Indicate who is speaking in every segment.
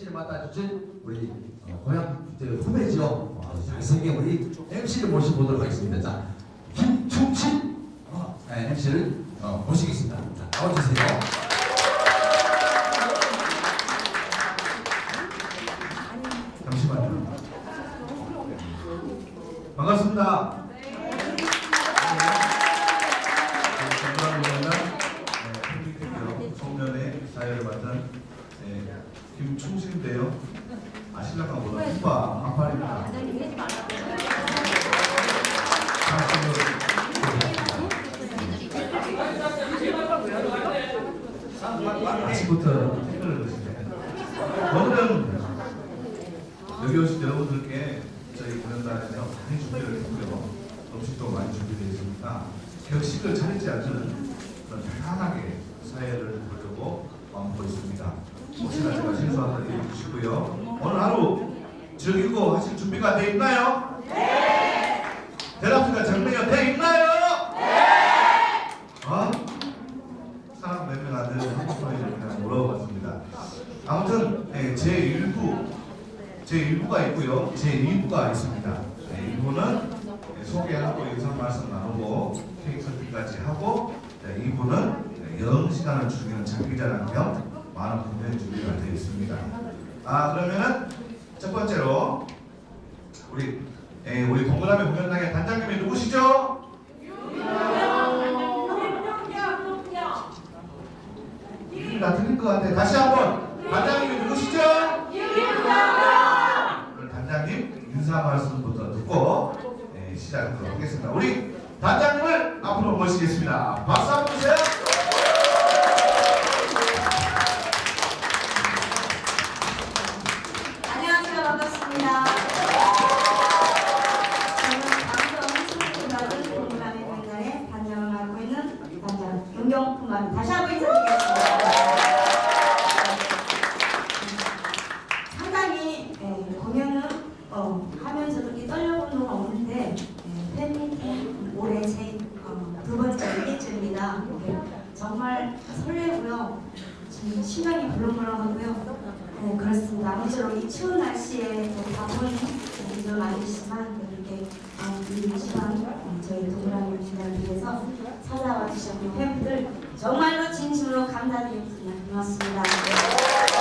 Speaker 1: MC를 맡아주신 우리 어, 고향 후배지요. 아주 어, 잘생긴 우리 MC를 모시보도록 하겠습니다. 자, 김충신 어, 네, MC를 어, 모시겠습니다. 자, 나와주세요.
Speaker 2: 격식을 차리지 않는 그런 편안하게 사회를 보려고 마음먹고 있습니다. 혹시나 제가 실수하는 일해 주시고요. 오늘 하루 즐기고 하실 준비가 돼 있나요? 네! 대답수가 정리가 돼 있나요? 네! 어? 사람 몇명 안 되는 한국어에 그냥 물어봤습니다. 아무튼 네, 제 1부, 제 1부가 있고요. 제 2부가 있습니다. 네, 1부는 소개하고 인사 말씀 나누고 얘기까지 하고 네, 이분은 네, 영 시간을 주기는 장기자랑 겸 많은 분명히 준비가 되어 있습니다. 아 그러면은 첫 번째로 우리 에, 우리 동그라미 공연당의 단장님이 누구시죠? 나 틀린 것 같아. 다시 한번 단장님이 누구시죠? 그럼 단장님 인사 말씀부터 듣고 네, 시작하도록 하겠습니다. 우리 단장님을 앞으로 모시겠습니다. 박수 한번 주세요.
Speaker 3: 진심으로 감사드립니다. 고맙습니다.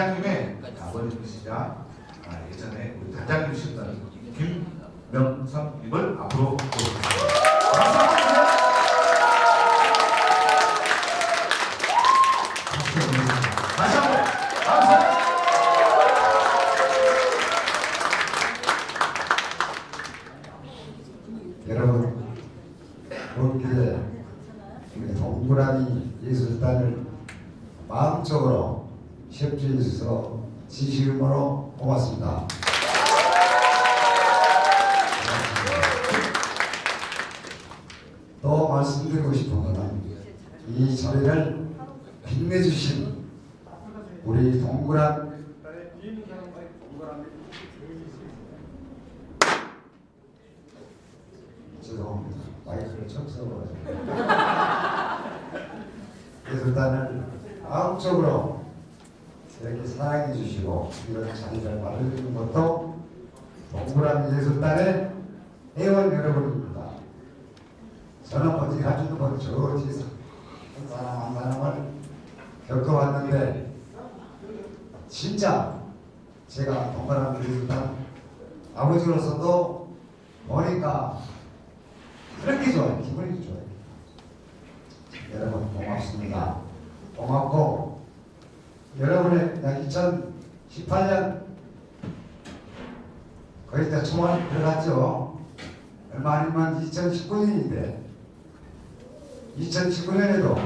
Speaker 3: 단장님의
Speaker 2: 아버님이시자 아, 예전에 우리 단장님이셨던 김명성님을 앞으로 모시겠습니다. 박수 한번 주세요. 박수 보내주세요. 다시 한번 감사합니다.
Speaker 4: 여러분 본 길에 우리 동그라미 예술단을 마음적으로 협조해 주셔서 진심으로 고맙습니다. 또 말씀드리고 싶은 것은 이 자리를 빛내주신 우리 동그란 죄송합니다. 마이크를 척 써가지고. 예술단을 마음적으로 이렇게 사랑해 주시고 이런 자리를 마련해주는 것도 동그라미 예술단의 회원 여러분입니다. 저는 어디 가지도 못저 뒤에서 한 사람 한 사람을 겪어왔는데 진짜 제가 예술단 아버지로서도 보니까 그렇게 좋아요. 기분이 좋아요. 여러분 고맙습니다. 고맙고 여러분의 2018년 거의 다 초반 들어갔죠. 얼마 아니면 2019년인데 2019년에도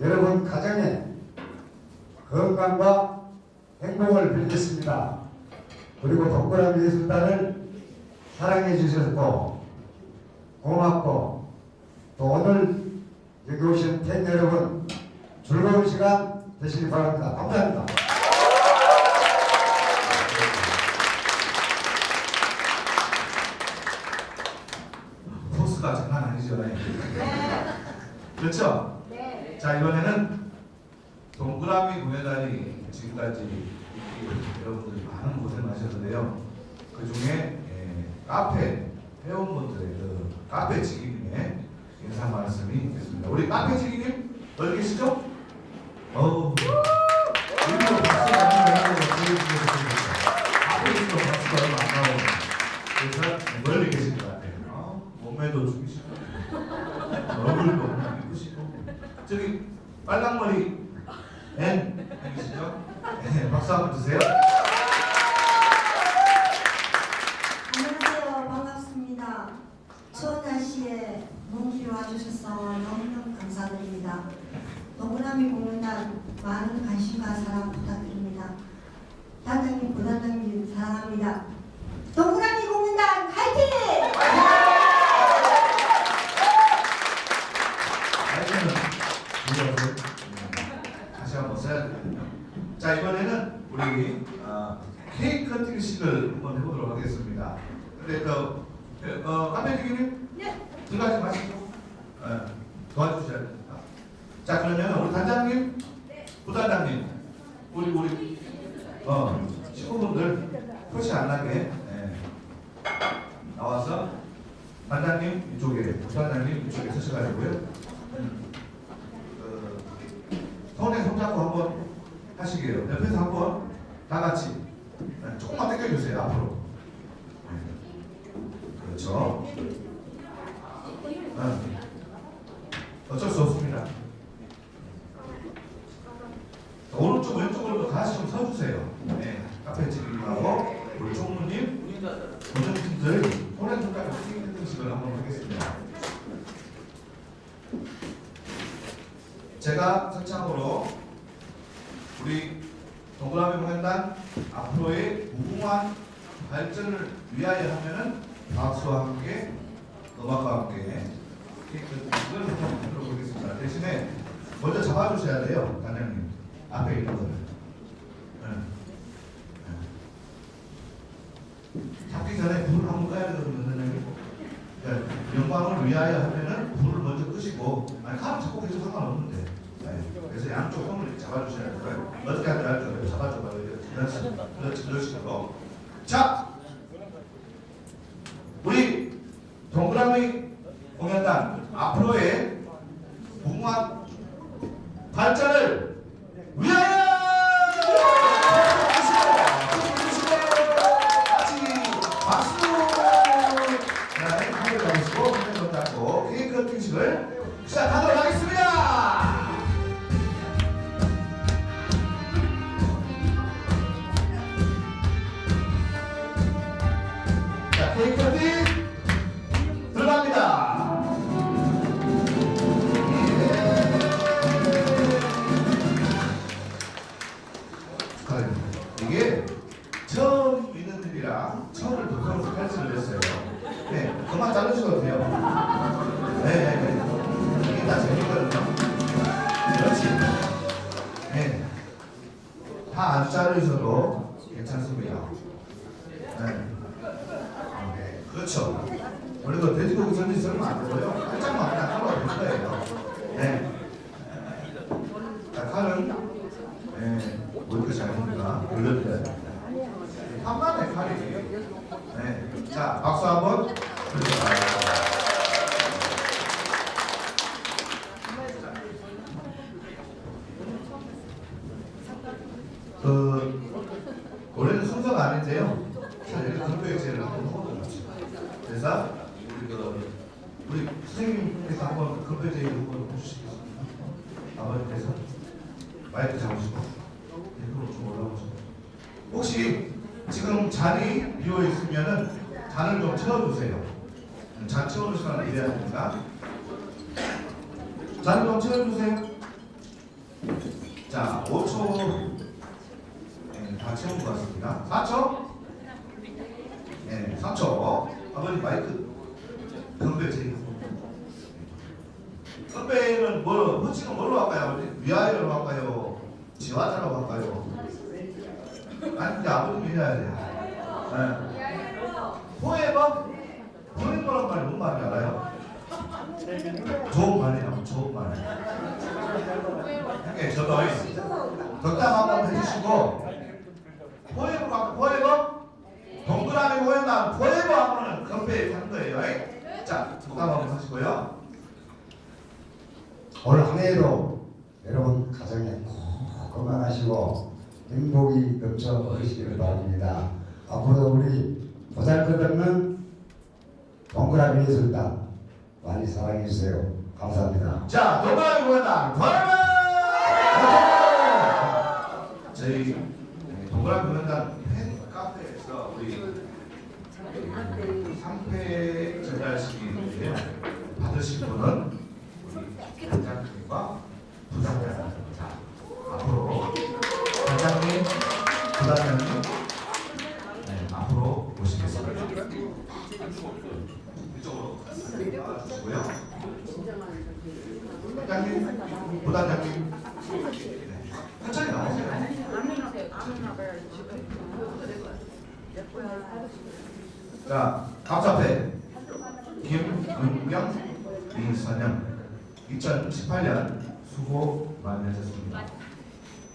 Speaker 4: 여러분 가정에 건강과 행복을 빌겠습니다. 그리고 동그라미 예술단을 사랑해 주셔서 고맙고 또 오늘 여기 오신 팬 여러분 즐거운 시간 되시기 바랍니다. 감사합니다.
Speaker 2: 포스가 장난 아니죠.
Speaker 3: 네.
Speaker 2: 그렇죠?
Speaker 3: 네.
Speaker 2: 자 이번에는 지금까지 여러분들이 많은 고생 하셨는데요. 그 중에 예, 카페 회원분들의 그 카페 지기님의 인사 말씀이 있겠습니다. 우리 카페 지기님 어디 계시죠? 어우 일부러 박수가 안 나고 보여주셨습니다. 앞에 있어 박수가 얼마 안 나오고 그래서 멀리 계신 것 같아요. 어, 몸매도 죽이시고 얼굴도 이쁘시고 저기 빨강머리 앤 계시죠? 네, 박수 한번 주세요.
Speaker 5: 안녕하세요. 반갑습니다. 추운 날씨에 먼길 와주셔서 너무너무 감사드립니다. 동그라미 공연단 많은 관심과 사랑 부탁드립니다. 단장님, 부단장님 사랑합니다. 동그라미 공연단 화이팅!
Speaker 2: 아이들은 이어서 다시 한번 써야 되거든요. 자 이번에는 우리 아, 케이크 커팅식을 한번 해보도록 하겠습니다. 근데 그 어, 카페 기님
Speaker 3: 네.
Speaker 2: 들어가지 마시고 어, 도와주셔야 됩니다. 자 그러면 우리 단장님, 부단장님, 우리 우리 어 친구분들 나게 예, 나와서 단장님 이쪽에, 부단장님 이쪽에 서셔가지고요. 음, 그, 손에 손잡고 한번 하시게요. 옆에서 한번 다 같이 네, 조금만 당겨주세요 앞으로. 네. 그렇죠. 네. 어쩔 수 없습니다. 자, 오른쪽 왼쪽으로 다시 좀 서주세요. 네. 카페 지금 하고 고정팀들 손에 손잡고 스팅 등식을 한번 하겠습니다. 제가 선창으로 우리 동그라미 공연단 앞으로의 무궁한 발전을 위하여 하면은 박수와 함께 음악과 함께 케이크 등을 한번 들어 보겠습니다. 대신에 먼저 잡아주셔야 돼요, 단장님. 앞에 있는 거를. 네. 네. 잡기 전에 불을 한번 꺼야 되거든요, 선생님. 그러니까 영광을 위하여 하면은 불을 먼저 끄시고 아니 칼을 잡고 계셔도 상관없는데 네. 그래서 양쪽 손을 잡아주셔야 돼요 어떻게 알죠? 잡아줘봐요 그렇지 그렇지 식으로 자 그래서 우리 그 우리 선생님께서 한번 급배제 한번 해주시겠습니까? 아버님께서 마이크 잡으시고 일부러 좀 올라오시고 혹시 지금 잔이 비어 있으면은 잔을 좀 채워주세요. 잔 채워줄 사람 이래야 됩니다. 잔 좀 채워주세요. 자, 5초 네, 다 채운 것 같습니다. 4초? 네, 3초. 아버님 마이크 건배 제일 건배는 뭐, 호칭은 뭘로 할까요? 아버지? 위아래로 할까요? 지화자로 할까요? 아니, 근데 아버님 해야 돼요. 네. 포에버? 포에버란 말이 뭔 말인지 알아요? 좋은 말이에요, 좋은 말. 이렇게 저도 덕담 한번 해주시고 포에버 가 포에버 동그라미 모였나 포에버 하면은 건배 한 거예요. 이? 자 덕담 한번 하시고요.
Speaker 4: 올 한해에도 여러분 가정에 꼭 건강하시고 행복이 넘쳐 흐르시기를 바랍니다. 앞으로도 우리 보잘것없는 동그라미 예술단 많이 사랑해 주세요. 감사합니다.
Speaker 2: 자 동그라미 모였다 포에버 저희 동그라미 모였다 팬 카페에서 우리 상패 나와주시고요. 단장님, 부단장님, 네. 천천히 나오세요. 자, 감사패 김은경 민선영 2018년 수고 많이 하셨습니다.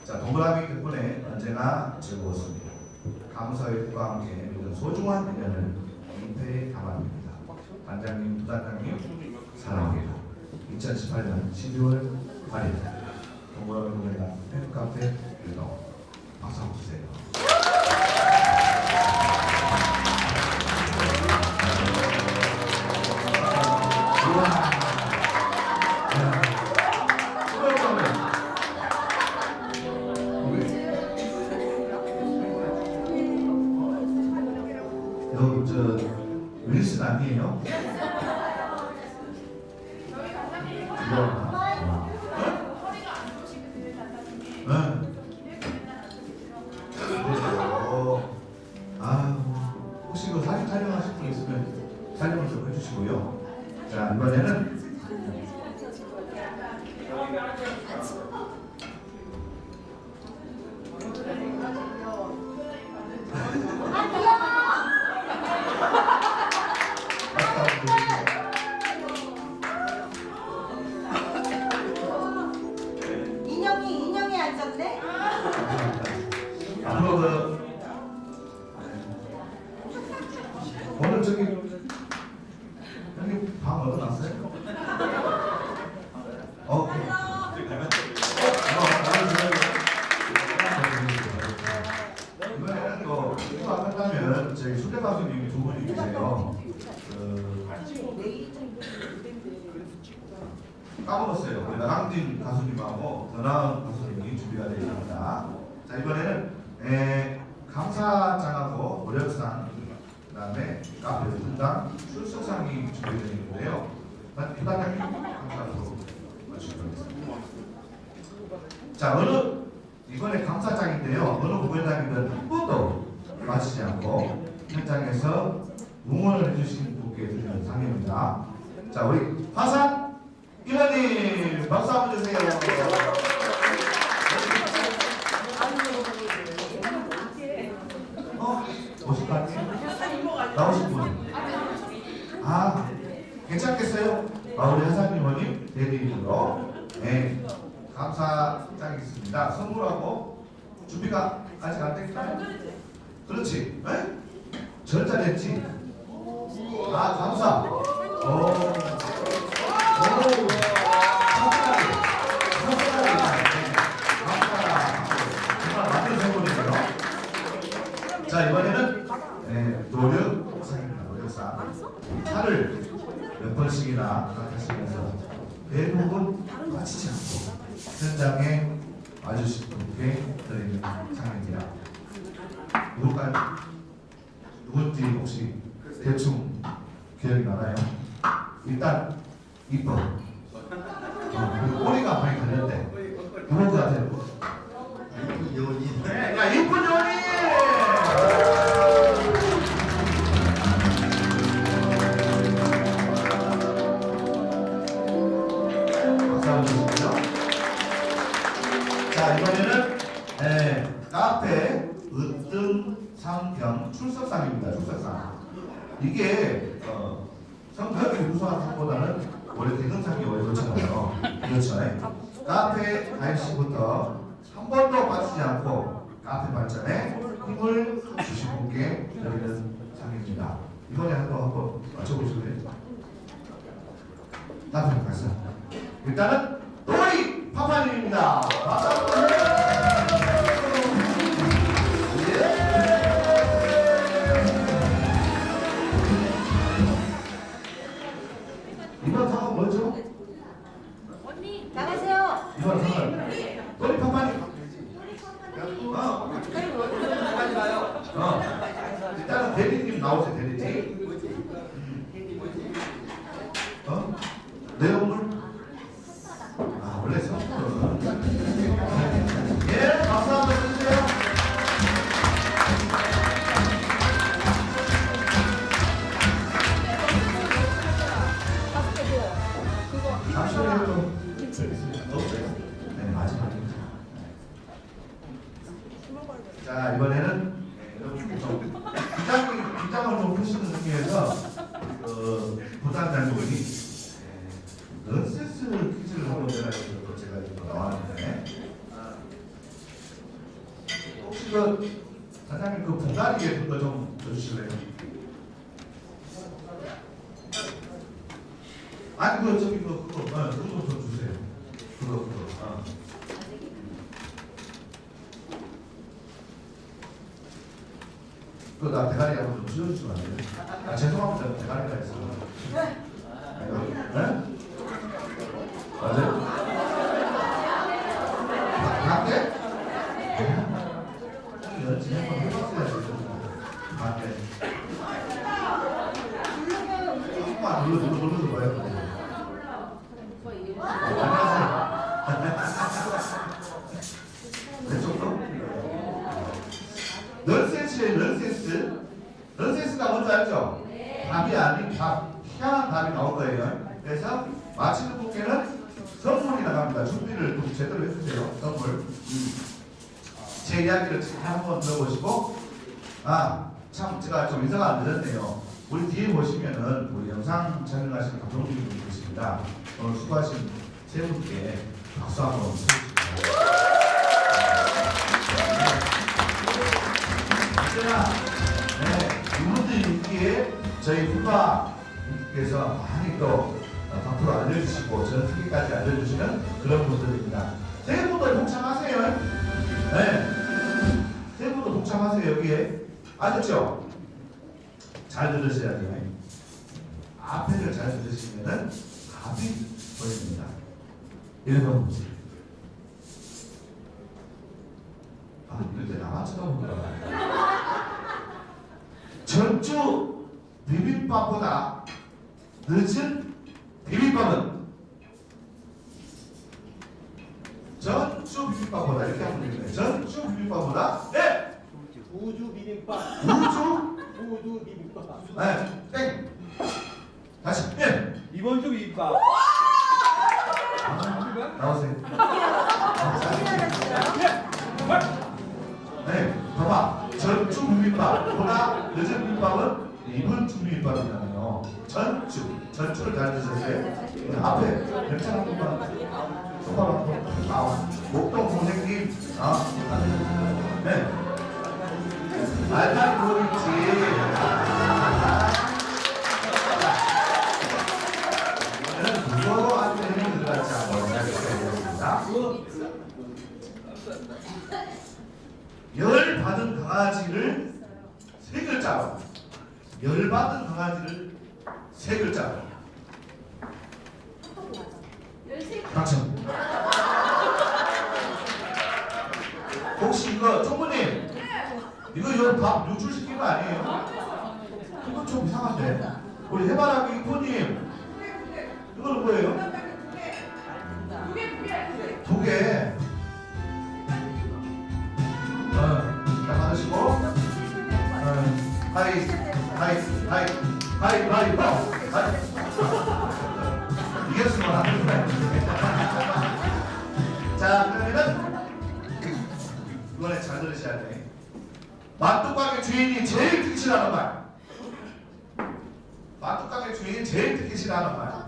Speaker 2: 자, 동그라미 덕분에 언제나 즐거웠습니다. 감사의 뜻과 함께 이런 소중한 인연을 인패에 담아닙니다. 단장님, 부단장님 사랑합니다. 2018년 12월 8일 동그라미 노라는 노래가 팬카페 유노 박수 한번 주세요. 우와. 윌슨 아니에요? 이번에는 또 이거 안 한다면 저희 수대 가수님이 두 분이 계세요. 그 까먹었어요. 우리 나강진 가수님하고 전하은 가수님이 준비가 되어 있습니다. 자 이번에는 에, 감사장하고 노력상 그다음에 카페 분당 출석상이 준비되어 있는데요. 부단장님 감사로 마치겠습니다. 자 어느 이번에 감사장인데요. 어느 부회장이든 한 번도 마치지 않고 현장에서 응원을 해주신 분께 드리는 상입니다. 자 우리 화산 이모님 박수 한번 주세요. 어? 오실 것 같아요? 나오실 분? 아, 괜찮겠어요? 아, 우리 하상 이모님 대리인으로 네, 감사장이 있습니다. 선물하고 준비가 아직 안 됐나요? 그렇지. 네? 절자됐지? 아, 감사. 오. 오. 대부분 마치지 않고 현장에 와주신 분께 드리는 상입니다. 누굴까요? 누군지 혹시 대충 기억이 나나요? 일단 이뻐. 이게 어, 성격이 우수한 상보다는 원래 대등상이 원래 그렇잖아요. 그렇죠. 카페 가입 시부터 한 번도 빠지지 않고 카페 발전에 힘을 주신 분께 드리는 상입니다. 이번에 한번 한번 맞춰보실래요? 남편 발사. 일단은 또리 파파님입니다. 주 이번 상은 뭐죠?
Speaker 5: 나가세요.
Speaker 2: 이번 상은 또리 파파님. 어. 어. 일단은 대리님 나오세요, 대리님. 예, 그거 좀 줘주실래요? 아, 그 저기 그 그거 그거 좀 주세요. 그거 그거. 어. 그거 나 대가리 한번 좀 찔러주시면 안 돼요? 아 죄송합니다 대가리가 있어. 준비를 좀 제대로 해주세요. 선물. 음. 제 이야기를 잘 한번 들어보시고, 아, 참 제가 좀 인사가 안 드렸네요. 우리 뒤에 보시면은 우리 영상 촬영하시는 감독님이 계십니다. 오늘 수고하신 세 분께 박수 한번. 언제나 네, 이분들 있기에 저희 후배께서 많이 또 앞으로 알려주시고 전 세계까지 알려주시는 그런 분들입니다. 세 분도 동참하세요. 네, 세 분도 동참하세요 여기에 아셨죠? 잘 들으셔야 돼요. 앞에를 잘 들으시면은 답이 보입니다. 1번 아, 이럴 때 나만 쳐다보더라. 전주 비빔밥보다 늦은 비빔밥은 전주 비빔밥보다 이렇게 하면 되겠네. 전주 비빔밥보다 네
Speaker 6: 우주 비빔밥.
Speaker 2: 우주
Speaker 6: 우주 비빔밥.
Speaker 2: 네땡 다시 예
Speaker 6: 이번 주 비빔밥.
Speaker 2: 나오세요. 네, 봐봐. 전주 비빔밥보다 늦은 비빔밥은 주 비빔밥이잖아요. 전주, 전주를 잘 드셨어요? 네, 앞에 괜찮은 똑바로 한번 나와. 목동 선생님, 아, 네. 한번 시작해보겠습니다. 열 받은 강아지를 세 글자로 열 받은 강아지를 세 글자로 당첨 혹시 이거 총무님 이거 이거 밥 노출시킨 거 아니에요? 이건 좀 이상한데 우리 해바라기 이포님 이거는 뭐예요? 두 개. 어, 자 받으시고. 어, 하이, 하이, 하이, 하이, 하이, 어, 하이. 이겼으면 안 되네. 자, 그러면은 이번에 잘 들으셔야 돼. 맛뚝가게 주인이 제일 듣기 싫어하는 말. 맛뚝가게 주인이 제일 듣기 싫어하는 말.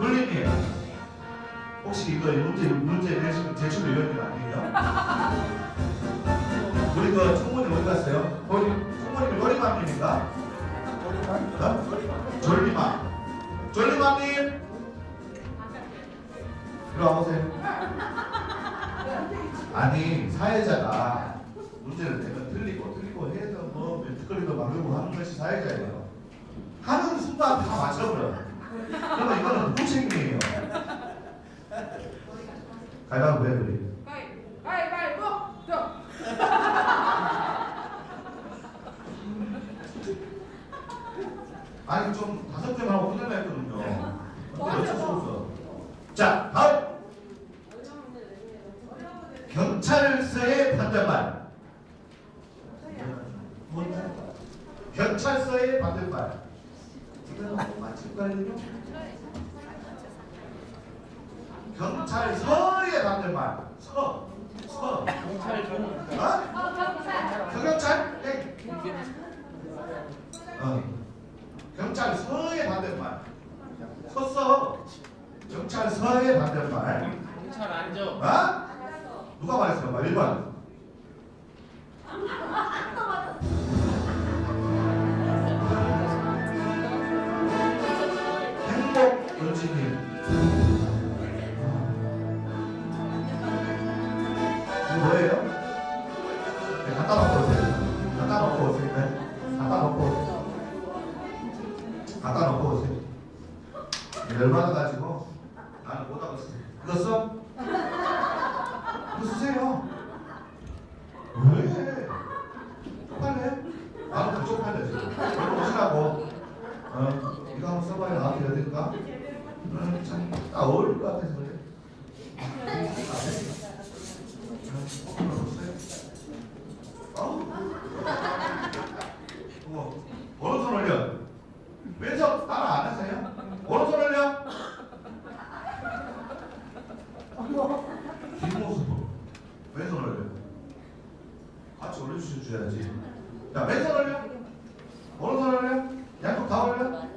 Speaker 2: 굴리님 혹시 이거 문제 문제 내신 제출 위원님 아니에요? 우리 그 총무님 어디 갔어요? 거기 총무님이 요리맘입니까? 어? 졸리맘. 졸리맘님. 이리 와보세요. 아니 사회자가 문제를 내면 틀리고 틀리고 해서 뭐 멘트거리도 막으고 하는 것이 사회자예요. 하는 순간 다 맞춰버려. 그러면 이거는 누구 책임이에요? 가위바위보 해 우리.
Speaker 5: 가위바위보. 저.
Speaker 2: 아니 좀 다섯 개만 하고 끝내려 했거든요. 자, 다음. 경찰서의 반대말. 경찰서의 반대말. 경찰서의 반대말. 서. 서.
Speaker 6: 경찰
Speaker 2: 어? 경찰? 네. 어. 경찰서의 반대말. 섰어. 경찰서의 반대말.
Speaker 6: 경찰 앉아
Speaker 2: 어? 누가 말했어? 봐. 1번. 어, 참, 딱 어울릴 것 같아서 그래. 어? 어, 오른손 올려. 왼손 따라 안 하세요? 오른손 올려. 뒷모습. 왼손 올려. 같이 올려주셔야지. 자, 왼손 올려. 오른손 올려. 양쪽 다 올려.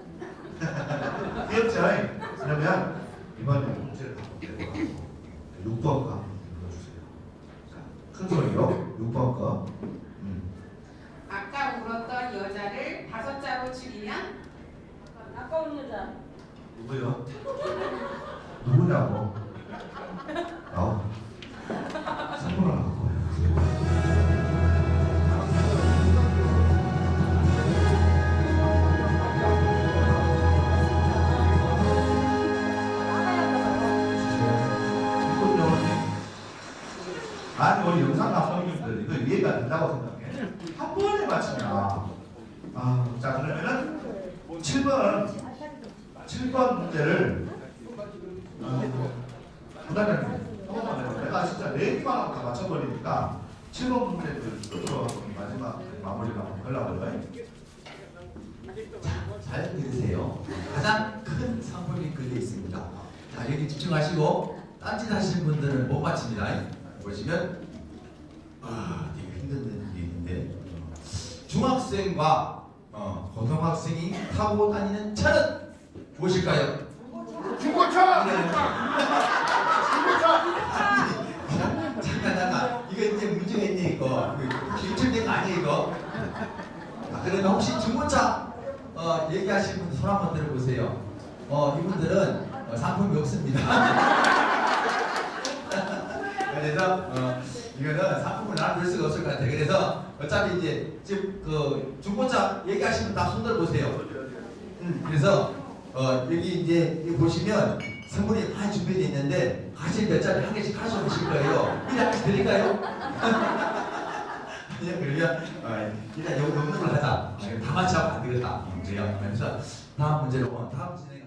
Speaker 2: 귀엽지? 그러면 이번에 문제를 바꿀게요. 6번 거 읽어주세요. 자, 큰 소리요. 6번 거. 음.
Speaker 5: 아까 울었던 여자를 다섯 자로 줄이면
Speaker 3: 아까운 여자.
Speaker 2: 누구요? 누구냐고? 나
Speaker 1: 하시는 분들은 못 맞춥니다. 보시면 아, 되게 힘든 일인데 중학생과 어, 고등학생이 타고 다니는 차는 무엇일까요?
Speaker 2: 중고차!
Speaker 1: 네. 잠깐 잠깐 이거 이제 문제가 있네 이거 이거 길쭉된 거 아니에요 이거 아, 그러면 혹시 중고차 어, 얘기하시는 분 손 한번 들어보세요 어 이분들은 어, 상품이 없습니다 그래서 어, 이거는 상품을 나눠줄 수가 없을 것 같아요 그래서 어차피 이제 지금 그 중고차 얘기하시면 다 손 들어 보세요 음, 그래서 어, 여기 이제 여기 보시면 선물이 많이 준비되어 있는데 가실 몇 자리 한 개씩 가져 오실 거예요. 이래 한개씩 드릴까요? 그냥 그러면 어, 일단 여기 없는 걸 하자. 아, 다 맞춰 안 되겠다. 그래서 다음 문제로 다음 진행.